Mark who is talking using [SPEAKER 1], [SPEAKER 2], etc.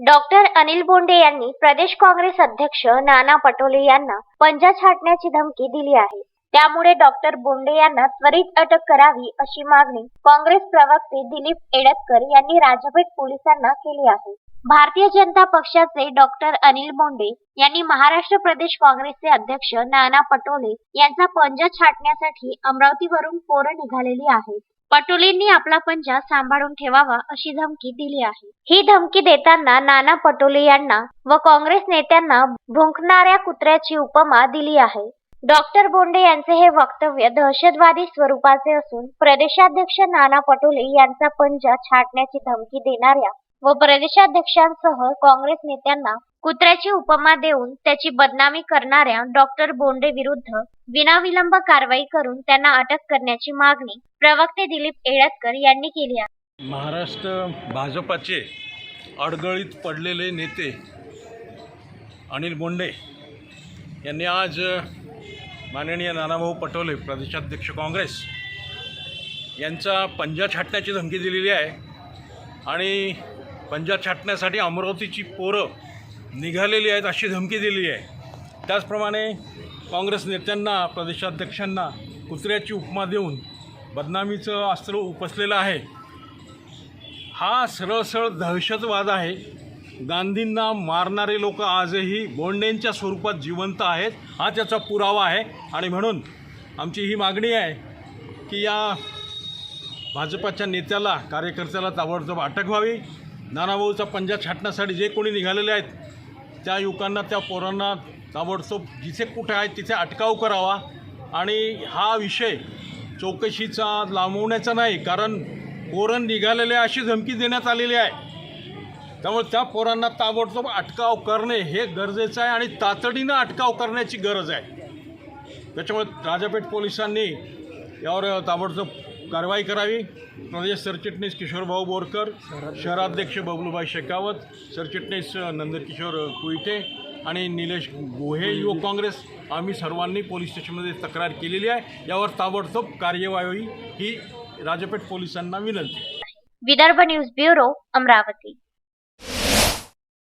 [SPEAKER 1] Doctor Anil Bonde यांनी प्रदेश काँग्रेस अध्यक्ष नाना पटोले यांना पंजा छाटण्याची धमकी दिली आहे. त्यामुळे डॉक्टर बोंडे यांना त्वरित अटक करावी अशी मागणी काँग्रेस प्रवक्ते दिलीप एडतकर यांनी राजपेट पोलिसांना केली आहे. भारतीय जनता पक्षाचे डॉक्टर अनिल बोंडे यांनी महाराष्ट्र प्रदेश काँग्रेसचे अध्यक्ष नाना पटोले यांचा पंजा छाटण्यासाठी अमरावतीवरून पोरं निघालेली आहेत. पटोलेंनी आपला पंजा सांभाळून ठेवावा अशी धमकी दिली आहे. ही धमकी देताना नाना पटोले यांना व काँग्रेस नेत्यांना भुंकणाऱ्या कुत्र्याची उपमा दिली आहे. डॉक्टर बोंडे यांचे हे वक्तव्य दहशतवादी स्वरूपाचे असून प्रदेशाध्यक्ष नाना पटोले यांचा पंजा छाटण्याची धमकी देणाऱ्या व प्रदेशाध्यक्षांसह काँग्रेस नेत्यांना कुत्र्याची उपमा देऊन त्याची बदनामी करणाऱ्या डॉक्टर बोंडे विरुद्ध विनाविलंब कारवाई करून त्यांना अटक करण्याची मागणी प्रवक्ते दिलीप एळतकर यांनी केली आहे.
[SPEAKER 2] महाराष्ट्र भाजपाचे अडगळीत पडलेले नेते अनिल बोंडे यांनी आज माननीय नानाभाऊ पटोले प्रदेशाध्यक्ष काँग्रेस यांचा पंजा छाटण्याची धमकी दिलेली आहे आणि पंजा छाटण्यासाठी अमरावतीची पोरं निघालेली आहेत अशी धमकी दिलेली आहे. त्याचप्रमाणे काँग्रेस नेत्यांना प्रदेशाध्यक्षांना कुत्र्याची उपमा देऊन बदनामीचं अस्त्र उपसलेलं आहे. हा सरळसळ दहशतवाद आहे. गांधींना मारणारे लोक आजही बोंडेंच्या स्वरूपात जिवंत आहेत. हा त्याचा पुरावा आहे. आणि म्हणून आमची ही मागणी आहे की या भाजपाच्या नेत्याला कार्यकर्त्याला ताबडतोब अटक व्हावी. नानाभाऊचा पंजा छाटण्यासाठी जे कोणी निघालेले आहेत त्या युवकांना त्या पोरांना ताबडतोब जिथे कुठे आहे तिथे अटकाव करावा. आणि हा विषय चौकशीचा लांबवण्याचा नाही कारण पोरण निघालेले अशी धमकी देण्यात आलेली आहे. त्यामुळे त्या पोरांना ताबडतोब अटकाव करणे हे गरजेचं आहे आणि तातडीनं अटकाव करण्याची गरज आहे. त्याच्यामुळे राजापेठ पोलिसांनी यावर ताबडतोब कारवाई करावी. प्रदेश सरचिटणीस किशोरभाऊ बोरकर शहराध्यक्ष बबलूभाई शेकावत सरचिटणीस नंदकिशोर कुईटे आणि निलेश गोहे युवक काँग्रेस. आम्ही सर्वांनी पोलीस स्टेशनमध्ये तक्रार केलेली आहे. यावर ताबडतोब कार्यवाही ही राजपेठ पोलिसांना विनंती.
[SPEAKER 1] Vidarbha news bureau Amravati.